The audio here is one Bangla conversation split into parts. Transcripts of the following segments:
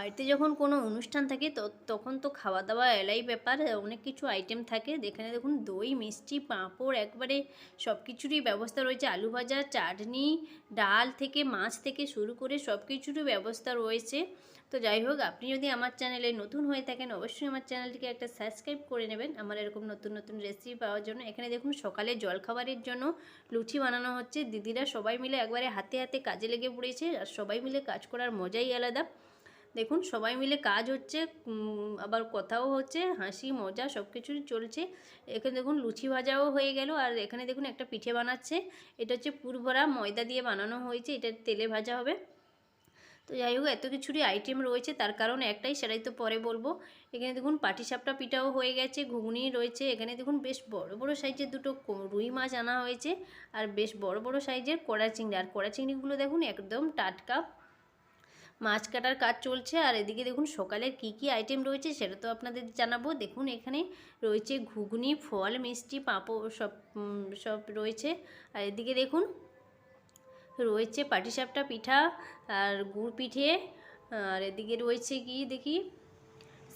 বাড়িতে যখন কোনো অনুষ্ঠান থাকে, তো তখন তো খাওয়া দাওয়া এলাই ব্যাপার, অনেক কিছু আইটেম থাকে। এখানে দেখুন দই, মিষ্টি, পাঁপড়, একবারে সব কিছুরই ব্যবস্থা রয়েছে। আলু ভাজা, চাটনি, ডাল থেকে মাছ থেকে শুরু করে সব কিছুরই ব্যবস্থা রয়েছে। তো যাই হোক, আপনি যদি আমার চ্যানেলে নতুন হয়ে থাকেন, অবশ্যই আমার চ্যানেলটিকে একটা সাবস্ক্রাইব করে নেবেন। আমার এরকম নতুন নতুন রেসিপি পাওয়ার জন্য। এখানে দেখুন সকালে জলখাবারের জন্য লুচি বানানো হচ্ছে। দিদিরা সবাই মিলে একবারে হাতে হাতে কাজে লেগে পড়েছে। আর সবাই মিলে কাজ করার মজাই আলাদা। দেখুন, সবাই মিলে কাজ হচ্ছে আবার কথাও হচ্ছে, হাসি, মজা সব কিছুই চলছে। এখানে দেখুন, লুচি ভাজাও হয়ে গেল, আর এখানে দেখুন, একটা পিঠে বানাচ্ছে। এটা হচ্ছে পুরভরা ময়দা দিয়ে বানানো হয়েছে, এটা তেলে ভাজা হবে। তো যাই হোক, এত কিছুরই আইটেম রয়েছে, তার কারণ একটাই, সেটাই তো পরে বলব। এখানে দেখুন, পাটিসাপটা পিঠাও হয়ে গেছে, ঘুগনি রয়েছে, এখানে দেখুন, বেশ বড় বড় সাইজের দুটো রুই মাছ আনা হয়েছে, আর বেশ বড় বড় সাইজের কড়া চিংড়ি আর কড়া চিংড়িগুলো দেখুন, একদম টাটকা মাছ কাটার কাজ চলছে, আর এদিকে দেখুন সকালের কি কি আইটেম রয়েছে সেটা তো আপনাদের জানাব। দেখুন এখানে রয়েছে ঘুগনি, ফল, মিষ্টি, পাঁপড় সব সব রয়েছে। আর এদিকে দেখুন রয়েছে পাটিসাপটা পিঠা আর গুড় পিঠে। আর এদিকে রয়েছে কি দেখি?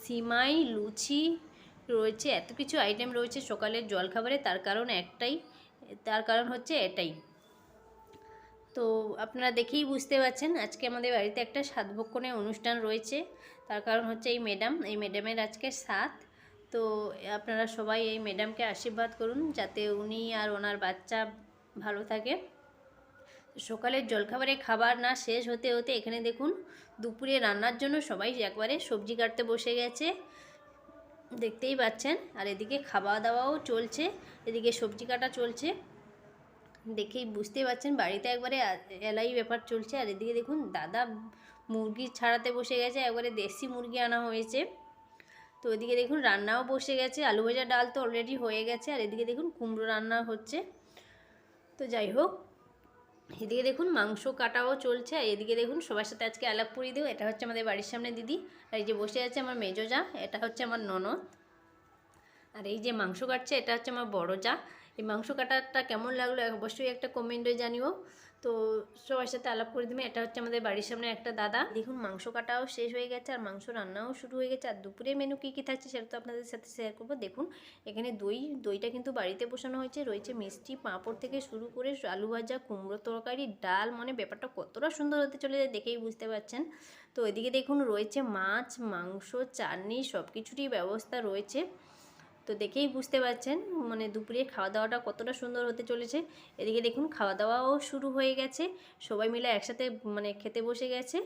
সিমাই, লুচি, রয়েছে এত কিছু আইটেম রয়েছে সকালের জলখাবারে, তার কারণ একটাই, তার কারণ হচ্ছে এটাই। তো আপনারা দেখেই বুঝতে পারছেন আজকে আমাদের বাড়িতে একটা সাত ভক্ষণের অনুষ্ঠান রয়েছে। তার কারণ হচ্ছে এই ম্যাডাম এই ম্যাডামের আজকে সাত। তো আপনারা সবাই এই ম্যাডামকে আশীর্বাদ করুন যাতে উনি আর ওনার বাচ্চা ভালো থাকে। সকালের জলখাবারে খাবার না শেষ হতে হতে এখানে দেখুন দুপুরে রান্নার জন্য সবাই একবারে সবজি কাটতে বসে গেছে। দেখতেই পাচ্ছেন। আর এদিকে খাওয়া দাওয়াও চলছে, এদিকে সবজি কাটা চলছে। দেখেই বুঝতে পারছেন, বাড়িতে একবারে এলাই ব্যাপার চলছে। আর এদিকে দেখুন, দাদা মুরগি ছাড়াতে বসে গেছে, একবারে দেশি মুরগি আনা হয়েছে। তো এদিকে দেখুন, রান্নাও বসে গেছে, আলু ভাজা ডাল তো অলরেডি হয়ে গেছে, আর এদিকে দেখুন, কুমড়ো রান্না হচ্ছে। তো যাই হোক, এদিকে দেখুন, মাংস কাটাও চলছে, আর এদিকে দেখুন, সবার সাথে আজকে আলাপ পরিয়ে দেবো। এটা হচ্ছে আমাদের বাড়ির সামনে দিদি, আর এই যে বসে আছে আমার মেজো যা, এটা হচ্ছে আমার ননদ। আর এই যে মাংস কাটছে, এটা হচ্ছে আমার বড় যা। এই মাংস কাটাটা কেমন লাগল? অবশ্যই একটা কমেন্টে জানিও। তো সবার সাথে আলাপ করে দিবে। এটা হচ্ছে আমাদের বাড়ির সামনে একটা দাদা। দেখুন, মাংস কাটাও শেষ হয়ে গেছে আর মাংস রান্নাও শুরু হয়ে গেছে। আর দুপুরে মেনু কী কী থাকছে সেটা তো আপনাদের সাথে শেয়ার করব। দেখুন, এখানে দই, দইটা কিন্তু বাড়িতে বসানো হয়েছে। রয়েছে মিষ্টি, পাঁপড় থেকে শুরু করে আলু ভাজা, কুমড়ো তরকারি, ডাল। মানে ব্যাপারটা কতটা সুন্দর হতে চলে যায় দেখেই বুঝতে পারছেন। তো এদিকে দেখুন, রয়েছে মাছ, মাংস, চাটনি সব কিছুরই ব্যবস্থা রয়েছে। তো দেখেই বুঝতে পারছেন মানে দুপুরে খাওয়া দাওয়াটা কতটা সুন্দর হতে চলেছে। এদিকে দেখুন খাওয়া দাওয়াও শুরু হয়ে গেছে, সবাই মিলে একসাথে মানে খেতে বসে গেছে।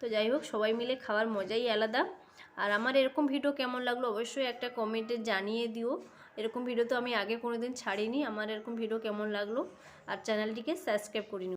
তো যাই হোক, সবাই মিলে খাওয়ার মজাই আলাদা। আর আমার এরকম ভিডিও কেমন লাগল অবশ্যই একটা কমেন্টে জানিয়ে দিও। এরকম ভিডিও তো আমি আগে কোনো দিন ছাড়িনি, আমার এরকম ভিডিও কেমন লাগল, আর চ্যানেলটিকে সাবস্ক্রাইব করে নিও।